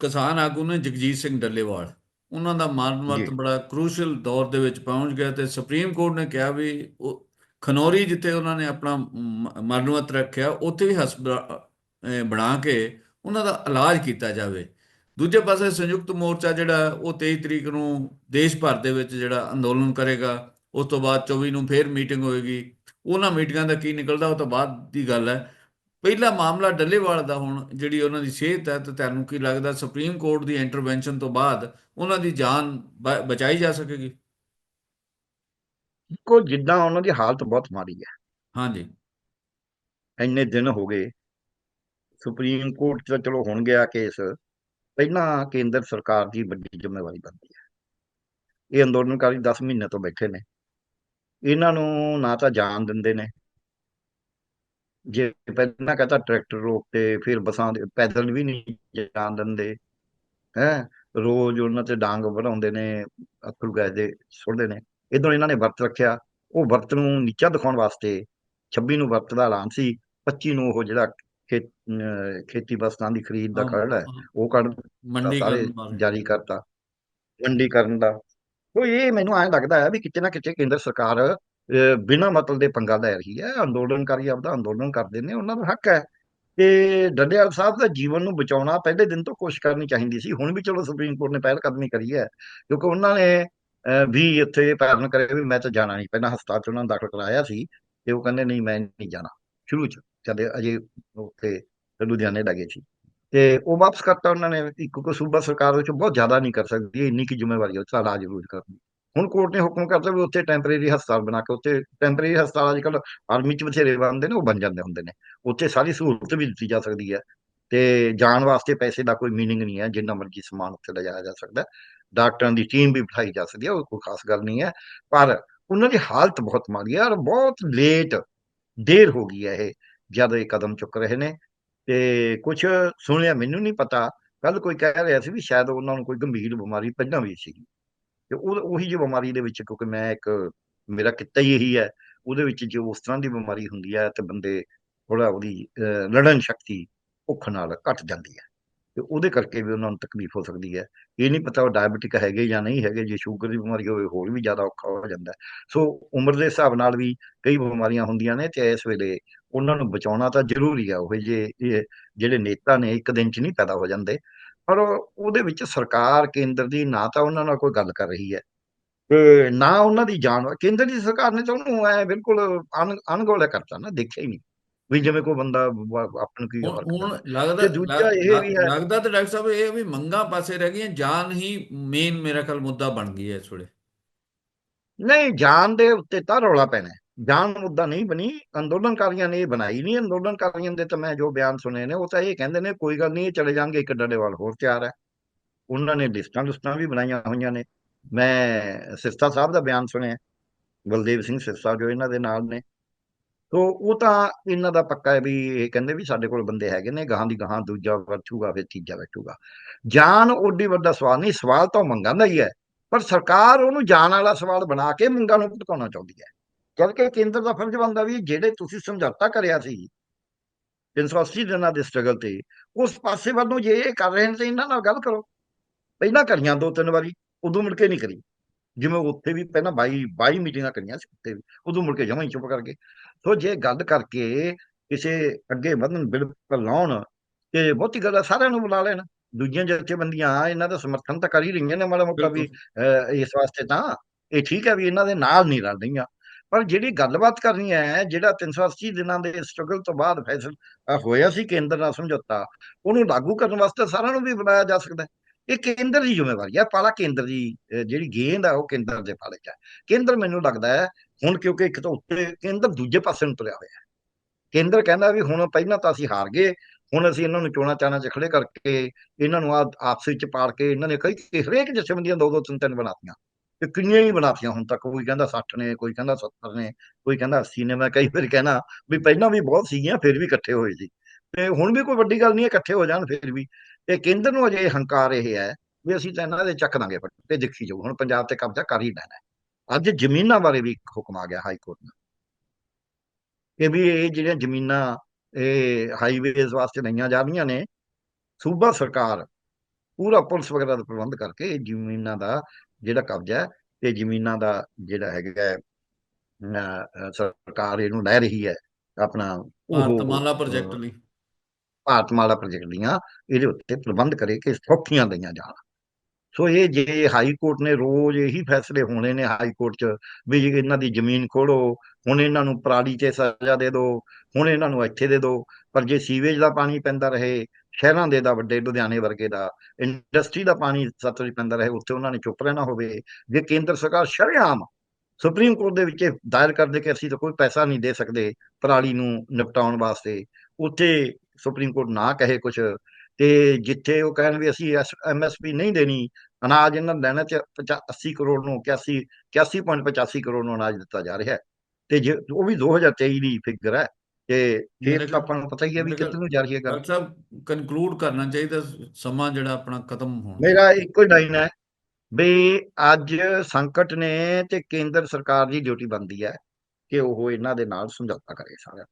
ਕਿਸਾਨ ਆਗੂ ਨੇ ਜਗਜੀਤ ਸਿੰਘ ਡੱਲੇਵਾਲ। ਉਹਨਾਂ ਦਾ ਮਰਨ ਜੀ। ਬੜਾ ਕ੍ਰੂਸ਼ਲ ਦੌਰ ਦੇ ਵਿੱਚ ਪਹੁੰਚ ਗਿਆ ਤੇ ਸੁਪਰੀਮ ਕੋਰਟ ਨੇ ਕਿਹਾ ਵੀ ਉਹ ਖਨੌਰੀ ਜਿੱਥੇ ਉਹਨਾਂ ਨੇ ਆਪਣਾ ਮ- ਮਰਨ ਰੱਖਿਆ ਉੱਥੇ ਵੀ ਹਸਪਤਾਲ ਬਣਾ ਕੇ ਉਹਨਾਂ ਦਾ ਇਲਾਜ ਕੀਤਾ ਜਾਵੇ। ਦੂਜੇ ਪਾਸੇ ਸੰਯੁਕਤ ਮੋਰਚਾ ਜਿਹੜਾ ਉਹ 23 ਤਰੀਕ ਨੂੰ ਦੇਸ਼ ਭਰ ਦੇ ਵਿੱਚ ਜਿਹੜਾ ਅੰਦੋਲਨ ਕਰੇਗਾ ਉਸ ਤੋਂ ਬਾਅਦ 24 ਨੂੰ ਫੇਰ ਮੀਟਿੰਗ ਹੋਏਗੀ। ਉਹਨਾਂ ਮੀਟਿੰਗਾਂ ਦਾ ਕੀ ਨਿਕਲਦਾ ਉਹ ਤੋਂ ਬਾਅਦ ਦੀ ਗੱਲ ਹੈ। ਪਹਿਲਾ ਮਾਮਲਾ ਡੱਲੇਵਾਲ ਦਾ ਹੁਣ ਜਿਹੜੀ ਉਹਨਾਂ ਦੀ ਸਿਹਤ ਹੈ ਤੇ ਤੁਹਾਨੂੰ ਕੀ ਲੱਗਦਾ ਸੁਪਰੀਮ ਕੋਰਟ ਦੀ ਇੰਟਰਵੈਂਸ਼ਨ ਤੋਂ ਬਾਅਦ ਉਹਨਾਂ ਦੀ ਜਾਨ ਬਚਾਈ ਜਾ ਸਕੇਗੀ? ਕੋ ਜਿੱਦਾਂ ਉਹਨਾਂ ਦੀ ਹਾਲਤ ਬਹੁਤ ਮਾੜੀ ਹੈ। ਹਾਂਜੀ। ਇੰਨੇ ਦਿਨ ਹੋ ਗਏ ਸੁਪਰੀਮ ਕੋਰਟ 'ਚ ਚਲੋ ਹੁਣ ਗਿਆ ਕੇਸ ਪਹਿਲਾਂ ਕੇਂਦਰ ਸਰਕਾਰ ਦੀ ਵੱਡੀ ਜ਼ਿੰਮੇਵਾਰੀ ਬਣਦੀ ਹੈ। ਇਹ ਅੰਦੋਲਨਕਾਰੀ 10 ਮਹੀਨੇ ਤੋਂ ਬੈਠੇ ਨੇ। ਇਹਨਾਂ ਨੂੰ ਨਾ ਤਾਂ ਜਾਣ ਦਿੰਦੇ ਨੇ ਜੇ ਪਹਿਲਾਂ ਕਹਤਾ ਟਰੈਕਟਰ ਰੋਕ ਤੇ ਫਿਰ ਬਸਾਂ ਦੇ ਪੈਦਲ ਵੀ ਨਹੀਂ ਜਾਣ ਦਿੰਦੇ ਹੈ? ਰੋਜ਼ ਉਹਨਾਂ ਤੇ ਡਾਂਗ ਵਧਾਉਂਦੇ ਨੇ ਅਥਰੂ ਗੈਸ ਦੇ ਸੁੱਟਦੇ ਨੇ। ਇਧਰੋਂ ਇਹਨਾਂ ਨੇ ਵਰਤ ਰੱਖਿਆ। ਉਹ ਵਰਤ ਨੂੰ ਨੀਚਾ ਦਿਖਾਉਣ ਵਾਸਤੇ 26 ਨੂੰ ਵਰਤ ਦਾ ਐਲਾਨ ਸੀ। 25 ਨੂੰ ਉਹ ਜਿਹੜਾ ਖੇਤੀ ਵਸਤਾਂ ਦੀ ਖਰੀਦ ਦਾ ਕਾਰਡ ਹੈ ਉਹ ਕੱਢ ਬਾਰੇ ਜਾਰੀ ਕਰਤਾ। ਮੰਡੀਕਰਨ ਦਾ। ਉਹ ਇਹ ਮੈਨੂੰ ਐਂ ਲੱਗਦਾ ਹੈ ਵੀ ਕਿਤੇ ਨਾ ਕਿਤੇ ਕੇਂਦਰ ਸਰਕਾਰ ਬਿਨਾਂ ਮਤਲਬ ਦੇ ਪੰਗਾ ਲੈ ਰਹੀ ਹੈ, ਅੰਦੋਲਨਕਾਰੀ ਆਪਦਾ ਅੰਦੋਲਨ ਕਰਦੇ ਨੇ, ਉਹਨਾਂ ਦਾ ਹੱਕ ਹੈ। ਤੇ ਡੱਡੇਵਾਲ ਸਾਹਿਬ ਦਾ ਜੀਵਨ ਨੂੰ ਬਚਾਉਣਾ ਪਹਿਲੇ ਦਿਨ ਤੋਂ ਕੋਸ਼ਿਸ਼ ਕਰਨੀ ਚਾਹੀਦੀ ਸੀ, ਹੁਣ ਵੀ ਚਲੋ ਸੁਪਰੀਮ ਕੋਰਟ ਨੇ ਪਹਿਲ ਕਦਮੀ ਕਰੀ ਹੈ, ਕਿਉਂਕਿ ਉਹਨਾਂ ਨੇ ਵੀ ਇੱਥੇ ਪੈਰਨ ਕਰੇ ਵੀ ਮੈਂ ਤਾਂ ਜਾਣਾ ਨਹੀਂ, ਪਹਿਲਾਂ ਹਸਪਤਾਲ 'ਚ ਉਹਨਾਂ ਨੂੰ ਦਾਖਲ ਕਰਾਇਆ ਸੀ ਤੇ ਉਹ ਕਹਿੰਦੇ ਨਹੀਂ, ਮੈਂ ਨਹੀਂ ਜਾਣਾ। ਸ਼ੁਰੂ 'ਚ ਜਦ ਅਜੇ ਉੱਥੇ ਲੁਧਿਆਣੇ ਲੱਗੇ ਸੀ। ਤੇ ਉਹ ਵਾਪਸ ਕਰਤਾ ਉਹਨਾਂ ਨੇ, ਇੱਕ ਕੋ ਸੂਬਾ ਸਰਕਾਰ ਵਿੱਚ ਬਹੁਤ ਜ਼ਿਆਦਾ ਨਹੀਂ ਕਰ ਸਕਦੀ, ਇੰਨੀ ਕੀ ਜ਼ਿੰਮੇਵਾਰੀ ਹੈ ਸਾਡਾ ਜ਼ਰੂਰ ਰੂਜ ਕਰਨ। ਹੁਣ ਕੋਰਟ ਨੇ ਹੁਕਮ ਕਰਤਾ ਵੀ ਉੱਥੇ ਟੈਂਪਰੇਰੀ ਹਸਪਤਾਲ ਬਣਾ ਕੇ, ਉੱਥੇ ਟੈਂਪਰੇਰੀ ਹਸਪਤਾਲ ਅੱਜ ਕੱਲ੍ਹ ਆਰਮੀ 'ਚ ਬਥੇਰੇ ਬਣਦੇ ਨੇ, ਉਹ ਬਣ ਜਾਂਦੇ ਹੁੰਦੇ ਨੇ। ਉੱਥੇ ਸਾਰੀ ਸਹੂਲਤ ਵੀ ਦਿੱਤੀ ਜਾ ਸਕਦੀ ਹੈ ਤੇ ਜਾਣ ਵਾਸਤੇ ਪੈਸੇ ਦਾ ਕੋਈ ਮੀਨਿੰਗ ਨਹੀਂ ਹੈ, ਜਿੰਨਾ ਮਰਜ਼ੀ ਸਮਾਨ ਉੱਥੇ ਲਿਜਾਇਆ ਜਾ ਸਕਦਾ ਡਾਕਟਰਾਂ ਦੀ ਟੀਮ ਵੀ ਬਿਠਾਈ ਜਾ ਸਕਦੀ ਹੈ, ਉਹ ਕੋਈ ਖਾਸ ਗੱਲ ਨਹੀਂ ਹੈ। ਪਰ ਉਹਨਾਂ ਦੀ ਹਾਲਤ ਬਹੁਤ ਮਾੜੀ ਹੈ ਔਰ ਬਹੁਤ ਲੇਟ ਦੇਰ ਹੋ ਗਈ ਹੈ ਇਹ, ਜਦ ਇਹ ਕਦਮ ਚੁੱਕ ਰਹੇ ਨੇ। ਤੇ ਕੁਝ ਸੁਣਿਆ ਮੈਨੂੰ ਨਹੀਂ ਪਤਾ। ਕੱਲ ਕੋਈ ਕਹਿ ਰਿਹਾ ਸੀ ਵੀ ਸ਼ਾਇਦ ਉਹਨਾਂ ਨੂੰ ਕੋਈ ਗੰਭੀਰ ਬਿਮਾਰੀ ਪਹਿਲਾਂ ਵੀ ਸੀਗੀ। ਤੇ ਉਹ, ਉਹੀ ਜਿਹੀ ਬਿਮਾਰੀ ਦੇ ਵਿੱਚ ਕਿਉਂਕਿ ਮੈਂ ਇੱਕ, ਮੇਰਾ ਕਿੱਤਾ ਹੀ ਇਹੀ ਹੈ, ਉਹਦੇ ਵਿੱਚ ਜੋ ਉਸ ਤਰ੍ਹਾਂ ਦੀ ਬਿਮਾਰੀ ਹੁੰਦੀ ਹੈ ਤੇ ਬੰਦੇ ਥੋੜਾ ਉਹਦੀ ਲੜਨ ਸ਼ਕਤੀ ਭੁੱਖ ਨਾਲ ਘਟ ਜਾਂਦੀ ਹੈ ਤੇ ਉਹਦੇ ਕਰਕੇ ਵੀ ਉਹਨਾਂ ਨੂੰ ਤਕਲੀਫ ਹੋ ਸਕਦੀ ਹੈ। ਇਹ ਨਹੀਂ ਪਤਾ ਉਹ ਡਾਇਬੀਟਿਕ ਹੈਗੇ ਜਾਂ ਨਹੀਂ ਹੈਗੇ, ਜੇ ਸ਼ੂਗਰ ਦੀ ਬਿਮਾਰੀ ਹੋਵੇ ਹੋਰ ਵੀ ਜ਼ਿਆਦਾ ਔਖਾ ਹੋ ਜਾਂਦਾ ਸੋ ਉਮਰ ਦੇ ਹਿਸਾਬ ਨਾਲ ਵੀ ਕਈ ਬਿਮਾਰੀਆਂ ਹੁੰਦੀਆਂ ਨੇ ਤੇ ਇਸ ਵੇਲੇ ਉਹਨਾਂ ਨੂੰ ਬਚਾਉਣਾ ਤਾਂ ਜ਼ਰੂਰੀ ਆ ਉਹ ਜੇ, ਇਹ ਜਿਹੜੇ ਨੇਤਾ ਨੇ ਇੱਕ ਦਿਨ 'ਚ ਨਹੀਂ ਪੈਦਾ ਹੋ ਜਾਂਦੇ ਪਰ ਉਹ- ਉਹਦੇ ਵਿੱਚ ਸਰਕਾਰ ਕੇਂਦਰ ਦੀ ਨਾ ਤਾਂ ਉਹਨਾਂ ਨਾਲ ਕੋਈ ਗੱਲ ਕਰ ਰਹੀ ਹੈ। ਤੇ ਨਾ ਉਹਨਾਂ ਦੀ ਜਾਣ ਕੇਂਦਰ ਦੀ ਸਰਕਾਰ ਨੇ ਤਾਂ ਉਹਨੂੰ ਐ ਬਿਲਕੁਲ ਅਣ ਅਣਗੌਲਿਆ ਕਰਤਾ ਨਾ ਦੇਖਿਆ ਹੀ ਨਹੀਂ ਵੀ ਜਿਵੇਂ ਕੋਈ ਬੰਦਾ ਵ- ਆਪਾਂ ਨੂੰ ਕੀ ਹੁਣ ਲੱਗਦਾ ਦੂਜਾ ਇਹ ਵੀ ਹੈ। ਲੱਗਦਾ ਤੇ ਡਾਕਟਰ ਸਾਹਿਬ ਇਹ ਵੀ ਮੰਗਾ ਪਾਸੇ ਰਹਿ ਗਈਆਂ ਜਾਨ ਹੀ ਮੇਨ ਮੇਰਾ ਖਿਆਲ ਮੁੱਦਾ ਬਣ ਗਈ ਹੈ ਇਸ ਵੇਲੇ। ਨਹੀਂ ਜਾਨ ਦੇ ਉੱਤੇ ਤਾਂ ਰੌਲਾ ਪੈਣਾ। ਜਾਨ ਮੁੱਦਾ ਨਹੀਂ ਬਣੀ, ਅੰਦੋਲਨਕਾਰੀਆਂ ਨੇ ਇਹ ਬਣਾਈ ਨਹੀਂ, ਅੰਦੋਲਨਕਾਰੀਆਂ ਦੇ ਤਾਂ ਮੈਂ ਜੋ ਬਿਆਨ ਸੁਣੇ ਨੇ, ਉਹ ਤਾਂ ਇਹ ਕਹਿੰਦੇ ਨੇ, ਕੋਈ ਗੱਲ ਨਹੀਂ, ਇਹ ਚਲੇ ਜਾਣਗੇ, ਇੱਕ ਡੱਡੇਵਾਲ ਹੋਰ ਤਿਆਰ ਹੈ। ਉਹਨਾਂ ਨੇ ਲਿਸਟਾਂ ਲੁਸਟਾਂ ਵੀ ਬਣਾਈਆਂ ਹੋਈਆਂ ਨੇ। ਮੈਂ ਸਿਰਸਾ ਸਾਹਿਬ ਦਾ ਬਿਆਨ ਸੁਣਿਆ, ਬਲਦੇਵ ਸਿੰਘ ਸਿਰਸਾ ਜੋ ਇਹਨਾਂ ਦੇ ਨਾਲ ਨੇ। ਤੋ ਉਹ ਤਾਂ ਇਹਨਾਂ ਦਾ ਪੱਕਾ ਹੈ ਵੀ ਇਹ ਕਹਿੰਦੇ ਵੀ ਸਾਡੇ ਕੋਲ ਬੰਦੇ ਹੈਗੇ ਨੇ, ਗਾਹਾਂ ਦੀ ਗਾਹਾਂ, ਦੂਜਾ ਬੈਠੂਗਾ, ਫਿਰ ਤੀਜਾ ਬੈਠੂਗਾ। ਜਾਨ ਓਡੀ ਵੱਡਾ ਸਵਾਲ ਨਹੀਂ, ਸਵਾਲ ਤਾਂ ਉਹ ਮੰਗਾਂ ਦਾ ਹੀ ਹੈ, ਪਰ ਸਰਕਾਰ ਉਹਨੂੰ ਜਾਨ ਵਾਲਾ ਸਵਾਲ ਬਣਾ ਕੇ ਮੰਗਾਂ ਨੂੰ ਭਟਕਾਉਣਾ ਚਾਹੁੰਦੀ ਹੈ। ਜਦਕਿ ਕੇਂਦਰ ਦਾ ਫਰਜ਼ ਬਣਦਾ ਵੀ ਜਿਹੜੇ ਤੁਸੀਂ ਸਮਝੌਤਾ ਕਰਿਆ ਸੀ 380 ਦਿਨਾਂ ਦੇ ਸਟਰਗਲ ਤੇ ਉਸ ਪਾਸੇ ਵੱਲੋਂ ਜੇ ਇਹ ਕਰ ਰਹੇ ਨੇ ਤੇ ਇਹਨਾਂ ਨਾਲ ਗੱਲ ਕਰੋ। ਪਹਿਲਾਂ ਕਰੀਆਂ ਦੋ ਤਿੰਨ ਵਾਰੀ ਉਦੋਂ ਮੁੜ ਕੇ ਨਹੀਂ ਕਰੀ। ਜਿਵੇਂ ਉੱਥੇ ਵੀ ਪਹਿਲਾਂ 22 22 ਮੀਟਿੰਗਾਂ ਕਰੀਆਂ ਸੀ ਉੱਥੇ ਵੀ ਉਦੋਂ ਮੁੜ ਕੇ ਜਮਾਂ ਹੀ ਚੁੱਪ ਕਰਕੇ ਸੋ ਜੇ ਗੱਲ ਕਰਕੇ ਕਿਸੇ ਅੱਗੇ ਵਧਣ ਬਿਲਕੁਲ ਲਾਉਣ ਤੇ ਬਹੁਤੀ ਗੱਲ ਸਾਰਿਆਂ ਨੂੰ ਬੁਲਾ ਲੈਣ। ਦੂਜੀਆਂ ਜਥੇਬੰਦੀਆਂ ਇਹਨਾਂ ਦਾ ਸਮਰਥਨ ਤਾਂ ਕਰ ਹੀ ਰਹੀਆਂ ਨੇ ਮਾੜਾ ਮੋਟਾ ਵੀ ਇਸ ਵਾਸਤੇ ਤਾਂ। ਇਹ ਠੀਕ ਹੈ ਵੀ ਇਹਨਾਂ ਦੇ ਨਾਲ ਨਹੀਂ ਰਲ ਰਹੀਆਂ। ਪਰ ਜਿਹੜੀ ਗੱਲਬਾਤ ਕਰਨੀ ਹੈ, ਜਿਹੜਾ 380 ਦਿਨਾਂ ਦੇ ਸਟਰਗਲ ਤੋਂ ਬਾਅਦ ਫੈਸਲਾ ਹੋਇਆ ਸੀ ਕੇਂਦਰ ਨਾਲ ਸਮਝੌਤਾ, ਉਹਨੂੰ ਲਾਗੂ ਕਰਨ ਵਾਸਤੇ ਸਾਰਿਆਂ ਨੂੰ ਵੀ ਬੁਲਾਇਆ ਜਾ ਸਕਦਾ ਹੈ। ਇਹ ਕੇਂਦਰ ਦੀ ਜ਼ਿੰਮੇਵਾਰੀ ਹੈ, ਪਾਲਾ ਕੇਂਦਰ ਦੀ ਜਿਹੜੀ ਗੇਂਦ ਆ, ਉਹ ਕੇਂਦਰ ਦੇ ਪਾਲੇ 'ਚ ਹੈ। ਕੇਂਦਰ ਮੈਨੂੰ ਲੱਗਦਾ ਹੈ, ਹੁਣ ਕਿਉਂਕਿ ਇੱਕ ਤਾਂ ਉੱਤੇ ਕੇਂਦਰ ਦੂਜੇ ਪਾਸੇ ਨੂੰ ਤੁਰਿਆ ਹੋਇਆ ਹੈ। ਕੇਂਦਰ ਕਹਿੰਦਾ ਵੀ ਹੁਣ ਪਹਿਲਾਂ ਤਾਂ ਅਸੀਂ ਹਾਰ ਗਏ, ਹੁਣ ਅਸੀਂ ਇਹਨਾਂ ਨੂੰ ਚੋਣਾਂ ਚਾਣਾ 'ਚ ਖੜੇ ਕਰਕੇ, ਇਹਨਾਂ ਨੂੰ ਆ ਆਪਸ ਵਿੱਚ ਪਾੜ ਕੇ, ਇਹਨਾਂ ਨੇ ਕਈ ਕਈ- ਹਰੇਕ ਜਥੇਬੰਦੀਆਂ ਦੋ ਦੋ ਤਿੰਨ ਤਿੰਨ ਬਣਾਤੀਆਂ। ਤੇ ਕਿੰਨੀਆਂ ਹੀ ਬਣਾਤੀਆਂ ਹੁਣ ਤੱਕ, ਕੋਈ ਕਹਿੰਦਾ 60 ਨੇ, ਕੋਈ ਕਹਿੰਦਾ 70 ਨੇ, ਕੋਈ ਕਹਿੰਦਾ 80 ਨੇ, ਮੈਂ ਕਈ ਵਾਰ ਕਹਿਣਾ ਵੀ ਪਹਿਲਾਂ ਵੀ ਬਹੁਤ ਸੀਗੀਆਂ, ਫਿਰ ਵੀ ਇਕੱਠੇ ਹੋਏ ਸੀ। ਤੇ ਹੁਣ ਵੀ ਕੋਈ ਵੱਡੀ ਗੱਲ ਨਹੀਂ ਹੈ, ਇਕੱਠੇ ਹੋ ਜਾਣ ਫਿਰ ਵੀ। ਤੇ ਕੇਂਦਰ ਨੂੰ ਅਜੇ ਹੰਕਾਰ ਇਹ ਹੈ ਵੀ ਅਸੀਂ ਤਾਂ ਇਹਨਾਂ ਦੇ ਚੱਕ ਦਾਂਗੇ ਤੇ ਦੇਖੀ ਜਾਓ, ਹੁਣ ਪੰਜਾਬ ਤੇ ਕਬਜ਼ਾ ਕਰ ਹੀ ਲੈਣਾ ਅੱਜ ਜ਼ਮੀਨਾਂ ਬਾਰੇ ਵੀ ਇੱਕ ਹੁਕਮ ਆ ਗਿਆ ਹਾਈ ਕੋਰਟ ਦਾ ਕਿ ਵੀ ਇਹ ਜਿਹੜੀਆਂ ਜ਼ਮੀਨਾਂ, ਇਹ ਹਾਈਵੇਜ਼ ਵਾਸਤੇ ਲਈਆਂ ਜਾ ਰਹੀਆਂ ਨੇ, ਸੂਬਾ ਸਰਕਾਰ ਪੂਰਾ ਪੁਲਿਸ ਵਗੈਰਾ ਦਾ ਪ੍ਰਬੰਧ ਕਰਕੇ ਇਹ ਜ਼ਮੀਨਾਂ ਦਾ ਜਿਹੜਾ ਕਬਜ਼ਾ ਹੈ ਤੇ ਜ਼ਮੀਨਾਂ ਦਾ ਜਿਹੜਾ ਹੈਗਾ ਸਰਕਾਰ ਇਹਨੂੰ ਲੈ ਰਹੀ ਹੈ ਆਪਣਾ ਭਾਰਤਮਾਲਾ ਪ੍ਰੋਜੈਕਟ ਲਈ। ਭਾਰਤਮਾਲਾ ਪ੍ਰੋਜੈਕਟ ਦੀਆਂ ਇਹਦੇ ਉੱਤੇ ਪ੍ਰਬੰਧ ਕਰੇ ਕਿ ਸੌਖੀਆਂ ਦਈਆਂ ਜਾਣ। ਸੋ ਇਹ ਜੇ ਹਾਈ ਕੋਰਟ ਨੇ ਰੋਜ਼ ਇਹੀ ਫੈਸਲੇ ਹੋਣੇ ਨੇ ਹਾਈ ਕੋਰਟ 'ਚ ਵੀ ਜੇ ਇਹਨਾਂ ਦੀ ਜ਼ਮੀਨ ਖੋਲੋ ਹੁਣ ਇਹਨਾਂ ਨੂੰ ਪਰਾਲੀ 'ਤੇ ਸਜ਼ਾ ਦੇ ਦਿਓ ਹੁਣ ਇਹਨਾਂ ਨੂੰ ਇੱਥੇ ਦੇ ਦਿਓ ਪਰ ਜੇ ਸੀਵੇਜ ਦਾ ਪਾਣੀ ਪੈਂਦਾ ਰਹੇ ਸ਼ਹਿਰਾਂ ਦੇ ਦਾ ਵੱਡੇ ਲੁਧਿਆਣੇ ਵਰਗੇ ਦਾ ਇੰਡਸਟਰੀ ਦਾ ਪਾਣੀ ਸਤਲੁਜ ਪੈਂਦਾ ਰਹੇ, ਉੱਥੇ ਉਹਨਾਂ ਨੇ ਚੁੱਪ ਰਹਿਣਾ ਹੋਵੇ, ਜੇ ਕੇਂਦਰ ਸਰਕਾਰ ਸ਼ਰੇਆਮ ਸੁਪਰੀਮ ਕੋਰਟ ਦੇ ਵਿੱਚ ਦਾਇਰ ਕਰਦੇ ਕਿ ਅਸੀਂ ਤਾਂ ਕੋਈ ਪੈਸਾ ਨਹੀਂ ਦੇ ਸਕਦੇ ਪਰਾਲੀ ਨੂੰ ਨਿਪਟਾਉਣ ਵਾਸਤੇ, ਉੱਥੇ ਸੁਪਰੀਮ ਕੋਰਟ ਨਾ ਕਹੇ ਕੁਝ ਤੇ ਜਿੱਥੇ ਉਹ ਕਹਿਣ ਵੀ ਅਸੀਂ ਐਮਐਸਪੀ ਨਹੀਂ ਦੇਣੀ, ਅਨਾਜ ਇਹਨਾਂ ਨੂੰ ਲੈਣਾ ਚ 80 ਕਰੋੜ ਨੂੰ 81 81.85 ਕਰੋੜ ਨੂੰ ਅਨਾਜ ਦਿੱਤਾ ਜਾ ਰਿਹਾ ਹੈ। ਤੇ ਜੇ, ਉਹ ਵੀ 2023 ਦੀ ਫਿਗਰ ਹੈ। ਮੇਰੇ ਫਿਰ ਤਾਂ ਆਪਾਂ ਨੂੰ ਪਤਾ ਹੀ ਹੈ ਵੀ ਕਿੱਥੇ ਨੂੰ ਜਾ ਰਹੀ ਹੈ ਗੱਲ। ਡਾਕਟਰ ਸਾਹਿਬ ਕਨਕਲੂਡ ਕਰਨਾ ਚਾਹੀਦਾ ਸਮਾਂ ਜਿਹੜਾ ਆਪਣਾ ਖਤਮ ਹੋਣ ਮੇਰਾ ਇੱਕੋ ਹੀ ਲਾਈਨ ਹੈ ਵੀ ਅੱਜ ਸੰਕਟ ਨੇ ਤੇ ਕੇਂਦਰ ਸਰਕਾਰ ਦੀ ਡਿਊਟੀ ਬਣਦੀ ਹੈ ਕਿ ਉਹ ਇਹਨਾਂ ਦੇ ਨਾਲ ਸਮਝੌਤਾ ਕਰੇ ਸਾਰਾ